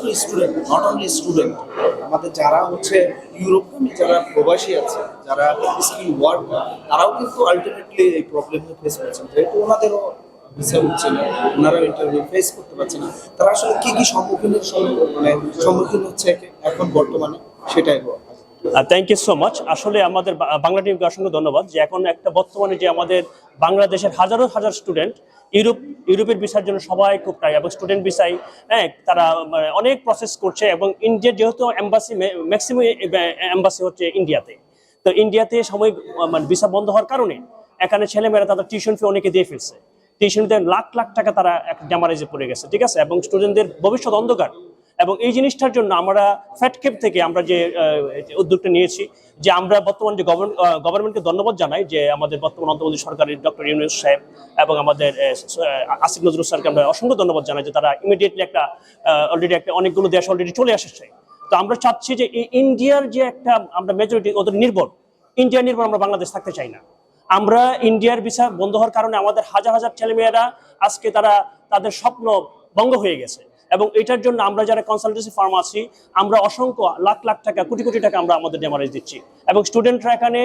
শুধুমাত্র student not only student আমাদের যারা হচ্ছে ইউরোপগামী যারা প্রবাসী আছে, যারা স্কিল ওয়ার্ক তারাও কিন্তু আলটিমেটলি এই প্রবলেম ফেস করছেন যেহেতু ওনাদেরও ভিসা হচ্ছে না, ওনারাও ইন্টারভিউ ফেস করতে পারছে না, তারা আসলে কি কি সম্মুখীন মানে সম্মুখীন হচ্ছে এখন বর্তমানে, সেটাই বল থ্যাংক ইউ সো মাচ আসলে আমাদের বাংলা টিমকে অসংখ্য ধন্যবাদ যে এখন একটা বর্তমানে যে আমাদের বাংলাদেশের হাজারো হাজার স্টুডেন্ট ইউরোপ ইউরোপের ভিসার জন্য সবাই খুব টাই এবং স্টুডেন্ট ভিসাই হ্যাঁ তারা মানে, অনেক প্রসেস করছে এবং ইন্ডিয়ার যেহেতু এম্বাসি ম্যাক্সিমাম এম্বাসি হচ্ছে ইন্ডিয়াতে তো ইন্ডিয়াতে সময় মানে ভিসা বন্ধ হওয়ার কারণে এখানে ছেলেমেয়েরা তাদের টিউশন ফি অনেকে দিয়ে ফেলছে। টিউশনিতে লাখ লাখ টাকা তারা ড্যামারেজে পড়ে গেছে ঠিক আছে? এবং স্টুডেন্টদের ভবিষ্যৎ অন্ধকার। এবং এই জিনিসটার জন্য আমরা ফ্যাটকেপ থেকে আমরা যে উদ্যোগটা নিয়েছি, যে আমরা বর্তমান যে গভর্নমেন্টকে ধন্যবাদ জানাই যে আমাদের বর্তমান অন্তর্বর্তী সরকারের ডক্টর ইউনুস সাহেব এবং আমাদের আসিফ নজরুল স্যারকে আমরা অসংখ্য ধন্যবাদ জানাই যে তারা ইমিডিয়েটলি একটা অলরেডি একটা অনেকগুলো দেশ অলরেডি চলে এসেছে। তো আমরা চাচ্ছি যে ইন্ডিয়ার যে একটা আমরা মেজরিটি ওদের নির্ভর। ইন্ডিয়া নির্ভর আমরা বাংলাদেশ থাকতে চাই না। আমরা ইন্ডিয়ার ভিসা বন্ধ হওয়ার কারণে আমাদের হাজার হাজার ছেলেমেয়েরা আজকে তারা তাদের স্বপ্ন ভঙ্গ হয়ে গেছে। এবং এটার জন্য আমরা যারা কনসালটেন্সি ফার্ম আছি, আমরা অসংখ্য লাখ লাখ টাকা, কোটি কোটি টাকা আমরা আমাদের ডেমারেজ দিচ্ছি। এবং স্টুডেন্টরা এখানে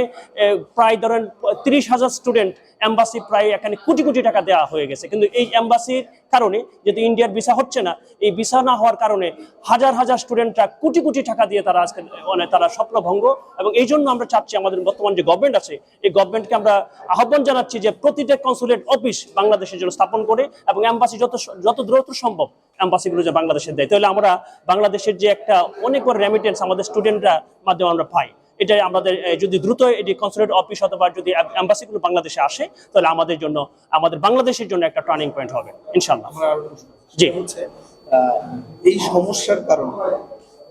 প্রায় ধরেন তিরিশ হাজার স্টুডেন্ট এম্বাসি প্রায় এখানে কোটি কোটি টাকা দেওয়া হয়ে গেছে। কিন্তু এই এম্বাসির কারণে যেহেতু ইন্ডিয়ার ভিসা হচ্ছে না, এই ভিসা না হওয়ার কারণে হাজার হাজার স্টুডেন্টরা কোটি কোটি টাকা দিয়ে তারা আজকে মানে তারা স্বপ্নভঙ্গ এবং এই জন্য আমরা চাচ্ছি আমাদের বর্তমান যে গভর্নমেন্ট আছে, এই গভর্নমেন্টকে আমরা আহ্বান জানাচ্ছি যে প্রতিটা কনসুলেট অফিস বাংলাদেশের জন্য স্থাপন করে এবং এম্বাসি যত যত দ্রুত সম্ভব অ্যাম্বাসিগুলো যে বাংলাদেশে দেয়। তাহলে আমরা বাংলাদেশের যে একটা অনেক বড় রেমিটেন্স আমাদের স্টুডেন্টরা মাধ্যমে আমরা পাই। এটা আমাদের যদি দ্রুত এটি কনসুলেট অফিস অথবা যদি অ্যাম্বাসিগুলো বাংলাদেশে আসে তাহলে আমাদের জন্য আমাদের বাংলাদেশের জন্য একটা টার্নিং পয়েন্ট হবে ইনশাল্লাহ জি। এই সমস্যার কারণে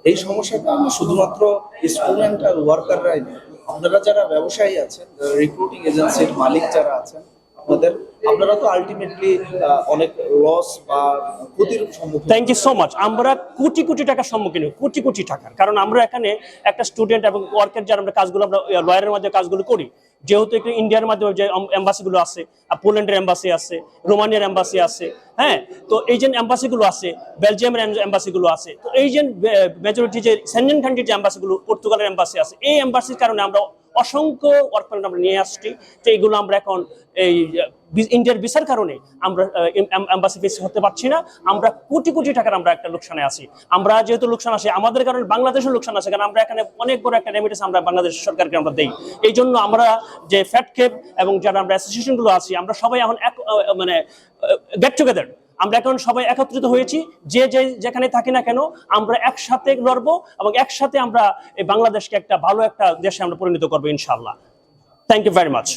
এই সমস্যার কারণে শুধুমাত্র স্টুডেন্ট আর ওয়ার্কাররাই আপনারা যারা ব্যবসায়ী আছেন রিক্রুটিং এজেন্সির মালিক যারা আছেন আপনাদের আপনারা তো আলটিমেটলি অনেক লস বা ক্ষতির সম্মুখীন থ্যাংক ইউ সো মাচ আমরা কোটি কোটি টাকার সম্মুখীন কোটি কোটি টাকার। কারণ আমরা এখানে একটা স্টুডেন্ট এবং ওয়ার্কের যারা আমরা কাজগুলো আমরা লয়ারের মাধ্যমে কাজগুলো করি। যেহেতু একটু ইন্ডিয়ার মাধ্যমে যে এম্বাসিগুলো আছে পোল্যান্ডের এম্বাসি আছে রোমানিয়ার এম্বাসি আছে হ্যাঁ? তো এই যে এম্বাসিগুলো আছে বেলজিয়ামের এম্বাসিগুলো আছে তো এই যে মেজরিটি যে সেন্টেন কান্ট্রির যে এম্বাসিগুলো পর্তুগালের এম্বাসি আছে এই এম্বাসির কারণে আমরা অসংখ্য ওয়ার্ক আমরা নিয়ে আসছি, তো এইগুলো আমরা এখন এই ইন্ডিয়ার ভিসার কারণে আমরা এম্বাসি ফেস হতে পারছি না। আমরা কোটি কোটি টাকার আমরা একটা লোকসানে আছি। আমরা যেহেতু লোকসান আসে আমাদের কারণে বাংলাদেশের লোকসান আছে, কারণ আমরা এখানে অনেক বড় একটা রেমিটেন্স আমরা বাংলাদেশ সরকারকে আমরা দেই। এই জন্য আমরা যে ফ্যাট ফ্যাটকেপ এবং যারা আমরা অ্যাসোসিয়েশনগুলো আছি, আমরা সবাই এখন এক মানে গেট টুগেদার আমরা এখন সবাই একত্রিত হয়েছি, যে যে যেখানে থাকি না কেন আমরা একসাথে লড়বো এবং একসাথে আমরা এই বাংলাদেশকে একটা ভালো একটা দেশে আমরা পরিণত করব ইনশাল্লাহ থ্যাংক ইউ ভেরি মাচ